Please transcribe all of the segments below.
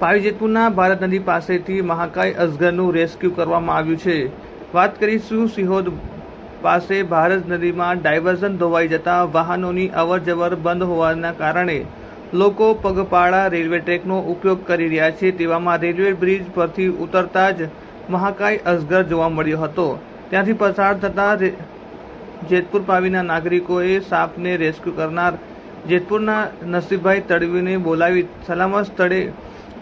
પાવીજેતપુરના ભારત નદી પાસેથી મહાકાય અજગરનું રેસ્ક્યુ કરવામાં આવ્યું છે. વાત કરીશું સિહોદ પાસે ભારત નદીમાં ડાયવર્ઝન ધોવાઈ જતા વાહનોની અવરજવર બંધ હોવાના કારણે લોકો પગપાળા રેલવે ટ્રેકનો ઉપયોગ કરી રહ્યા છે તેવામાં રેલવે બ્રિજ પરથી ઉતરતા જ મહાકાય અજગર જોવા મળ્યો હતો. ત્યાંથી પસાર થતા જેતપુર પાવીના નાગરિકોએ સાપને રેસ્ક્યુ કરનાર જેતપુરના નસીબભાઈ તડવીને બોલાવી સલામત સ્થળે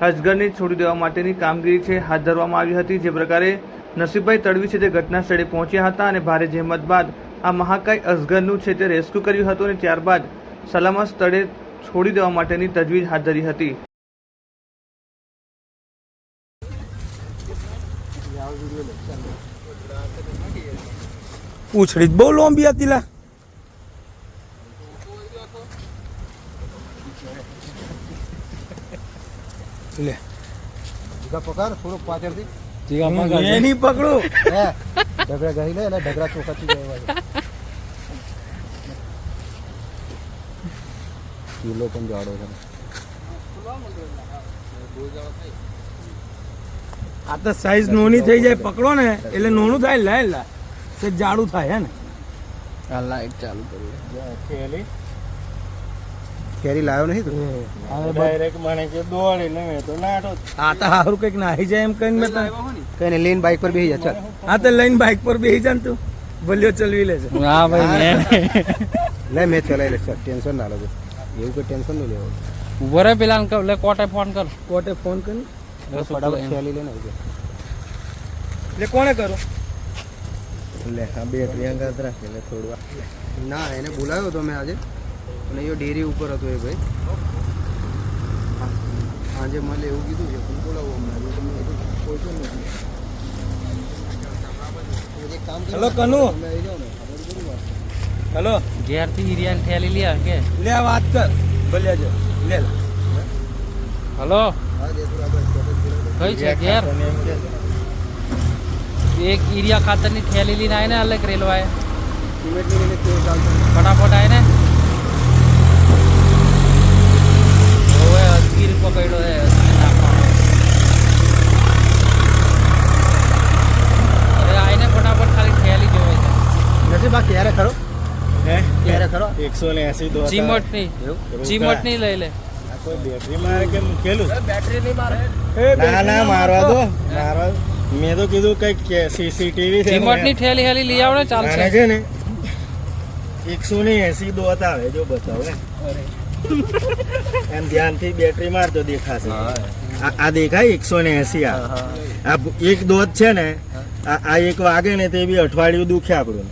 અજગરને છોડી દેવા માટેની કામગીરી છે, હાથ ધરવામાં આવી હતી. જે પ્રકારે નસીબભાઈ તડવી છે તે ઘટના સ્થળે પહોંચ્યા હતા અને ભારે જહેમત બાદ આ મહાકાય અજગરનું છે તે રેસ્ક્યુ કર્યું હતું અને ત્યારબાદ સલામત સ્થળે છોડી દેવા માટેની તજવીજ હાથ ધરી હતી. ઉછળી બહુ લાંબી હતી લા. લે. જીગા પકડ થોડુંક પાછળથી. જીગા પકડ એની પકડું. હે. ઢગરા ગઈ લે એટલે ઢગરા ચોખાથી જાય કિલો પણ જાડો છે. આ તો સાઈઝ નોની થઈ જાય પકડો ને એટલે નોનું થાય લે લા. તે જાડું થાય હે ને. આ લાઈટ ચાલુ કરી કેરી લાવ્યો નહીં તું? ડાયરેક્ટ મને કે દોડ એટલે મેં તો નાટો આ તો હારું કંઈક નાહી જાય એમ કહીને મેં તને કઈ લઈને બાઇક પર બેસી જા ચાલ. આ તો લઈને બાઇક પર બેસી જા તું. ભલ્યો ચલવી લેજે. હા ભાઈ લે મેં ચલાવી લે ચાલ ટેન્શન ના લેજો એવું કોઈ ટેન્શન નહીં લેવું ઊભો રે પેલા કહું, લે કોટે ફોન કર. કોટે ફોન કરી ફટાફટ ખેલી લે ને લે એટલે કોને કરો? લે હા બે પ્રિયંકા રાખે એટલે થોડું ના એને બોલાવ્યો તો મેં આજે. અને એ ડેરી ઉપર હતો એ ભાઈ. આજે મને એવું કીધું છે પણ બોલાવો હમણાં. તમને હજુ પહોંચ્યો નથી. હેલો કનુ. વાત. હેલો. ઘેરથી હિરિયાને લે કે? લે વાત કર. ભલ્યા જો. લે. હલો. કઈ છે ઘેર? એક ઈરિયા ખાતરની ઠેલી લઈને આય. ને અલગ રેલવાએ લઈને કેવું ચાલતું ફટાફટ આય ને ઓવે અજગીર પકડ્યો હે અજગીર નાખવાનો. અરે આય ને ફટાફટ ખાલી ઠેલી જોવે છે નથી હે? ક્યારે ખરો ખરો એકસો ને એસી દો ચીમટ નહીં. ચીમટ નહીં લઈ લે. કોઈ બેટરી મારે કે મૂકેલું? બેટરી નહીં મારે. ના ના મારવા દો. મારવા મેં તો કીધું કંઈક સીસીટીવી ચીમટની ઠેલી હેલી લઈ આવડે ચાલશે. છે ને. એકસો ને એસી દોત આવે જો બતાવે એમ ધ્યાનથી બેટરી મારતો દેખાશે. આ આ દેખાય એકસો ને એસી આ એક દોત છે ને આ આ એક વાગે ને તે બી અઠવાડિયું દુખે આપણું.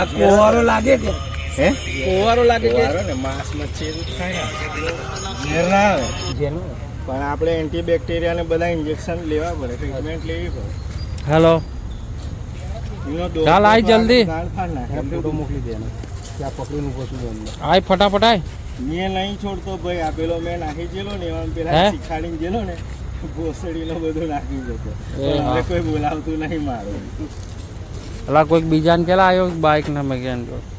આ કોવારો લાગે કે? હે? કોવારો લાગે કે? ને માંસ મચ્છી થાય ને ઘેર ના આવે. પણ આપણે એન્ટીબેક્ટેરિયા ને બધા ઇન્જેક્શન લેવા પડે ટ્રીટમેન્ટ લેવી પડે. હેલો ચાલ, આય જલ્દી. ફોટો મોકલી દે ત્યાં પકડીને ઊભો છું અંદર. આય ફટાફટ આય. મેં નહીં છોડતો ભાઈ. આપેલો મેં નાખી જેલો ને એમાં પેલા શીખાડીને જેલો ને ઘોસડીનો બધું નાખી જતો કોઈ બોલાવતું નહીં મારું. અલા કોઈક બીજાને કેલા આવ્યો બાઇકના મેં જોડે